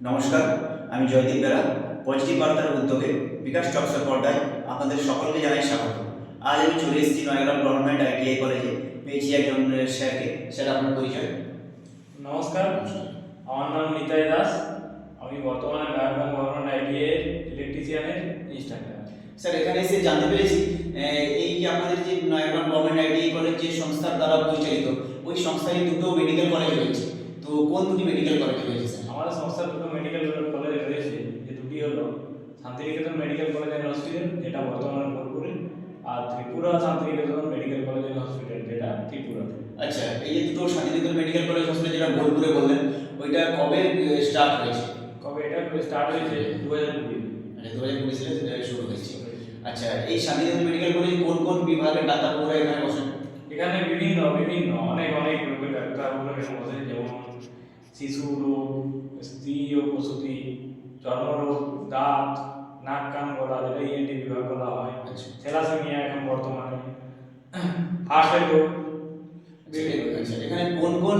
নমস্কার আমি জয়দীপ বেরা পজিটিভ বার্তার উদ্যোগে বিকাশ টক্সের পর্দায় আপনাদের সকলকে জানাই স্বাগত। আজ আমি চলে এসেছি নয়গ্রাম গভর্নমেন্ট আইটিআই কলেজে পেয়েছি একজন স্যারকে স্যার আপনার পরিচয়? নমস্কার আমার নাম নিতাই দাস। আমি বর্তমানে নয়াগ্রাম গভর্নমেন্ট আইটিএ ইলেকট্রিশিয়ানের ইনস্ট্রাক্টর স্যার এখানে এসে জানতে পেরেছি এই যে আপনাদের যে নয়গ্রাম গভর্নমেন্ট আইটিআই কলেজ যে সংস্থার দ্বারা পরিচালিত ওই সংস্থায় দুটো মেডিকেল কলেজ রয়েছে। তো কোন দুটি মেডিকেল কলেজ রয়েছে স্যার? আমাদের সংস্থার দুটো মেডিকেল কলেজ রয়েছে যে দুটি হলো Shantiniketan medical college and hospital যেটা বর্তমানে বোলপুরে আর Tripura Shantiniketan medical college and hospital যেটা ত্রিপুরাতে। আচ্ছা এই যে দুটো শান্তিনিকেতন মেডিকেল কলেজ হসপিটাল যেটা বোলপুরে বললেন ওইটা কবে স্টার্ট হয়েছে? কবে এটা স্টার্ট হয়েছে? দু হাজার কুড়ি। মানে দু হাজার কুড়ি সালে শুরু হয়েছে। আচ্ছা এই শান্তিনিকেতন মেডিকেল কলেজে কোন কোন বিভাগের ডাক্তারবাবুরা এখানে বসেন? এখানে বিভিন্ন বিভিন্ন অনেক অনেক রোগের ডাক্তারগুলো এখানে বসে যেমন শিশু রোগ স্ত্রী ও প্রসূতি চর্মরোগ দাঁত নাক কান গলা যেটা ইএনটি বিভাগ বলা হয় আচ্ছা। থ্যালাসেমিয়া এখন বর্তমানে। হার্টের রোগ আচ্ছা এখানে কোন কোন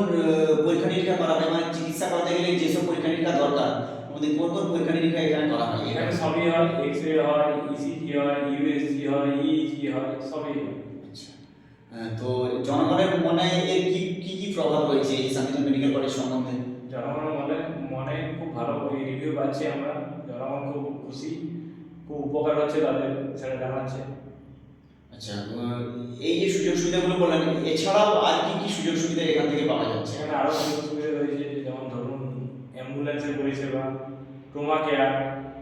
পরীক্ষা নিরীক্ষা করা হয়? মানে চিকিৎসা করতে গেলে যেসব পরীক্ষা নিরীক্ষা দরকার আমাদের কোন কোন পরীক্ষা নিরীক্ষা এখানে করা হয়? এখানে সবই হয় এক্স রে হয় ইসিজি হয় ইউএসজি হয় ইইজি হয় সবই হয়। আচ্ছা তো জনগণের মনে এর কি কি প্রভাব রয়েছে এই শান্তিনিকেতন মেডিকেল কলেজ সম্বন্ধে? জনগণ মনে মনে খুব ভালো রিভিউ পাচ্ছি আমরা। জনগণ খুব খুশি খুব উপকার হচ্ছে তাদের সেটা জানাচ্ছে। আচ্ছা এই যে সুযোগ সুবিধাগুলো বললেন এছাড়াও আর কি কি সুযোগ সুবিধা এখান থেকে পাওয়া যাচ্ছে? সেখানে আরও সুযোগ সুবিধা রয়েছে যেমন ধরুন অ্যাম্বুলেন্সের পরিষেবা ট্রোমা কেয়ার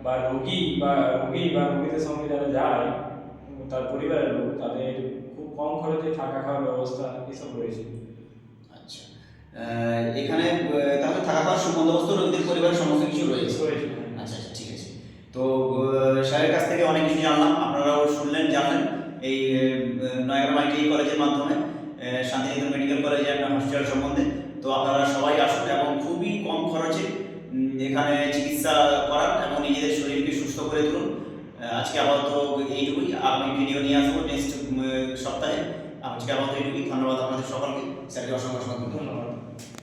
বা রোগী বা রোগী বা রোগীদের সঙ্গে যারা যায় তার পরিবারের লোক তাদের খুব কম খরচে থাকা খাওয়ার ব্যবস্থা এসব রয়েছে। আচ্ছা। এখানে তাহলে থাকা খাওয়ার সুবন্দোবস্ত রোগীদের পরিবারের সমস্ত কিছু রয়েছে। আচ্ছা আচ্ছা ঠিক আছে। তো স্যারের কাছ থেকে অনেক কিছু জানলাম আপনারাও শুনলেন জানলেন। এই নয়াগ্রাম আইটিআই কলেজের মাধ্যমে Shantiniketan medical college and hospital সম্বন্ধে। তো আপনারা সবাই আসুন এবং খুবই কম খরচে এখানে চিকিৎসা করান এবং নিজেদের শরীরকে সুস্থ করে তুলুন। আজকে আপাতত এইটুকুই। আমি ভিডিও নিয়ে আসব নেক্সট সপ্তাহে। আজকে আমাদের এই ধন্যবাদ আপনাদের সকলকে। স্যারকে অসংখ্য অসংখ্য ধন্যবাদ।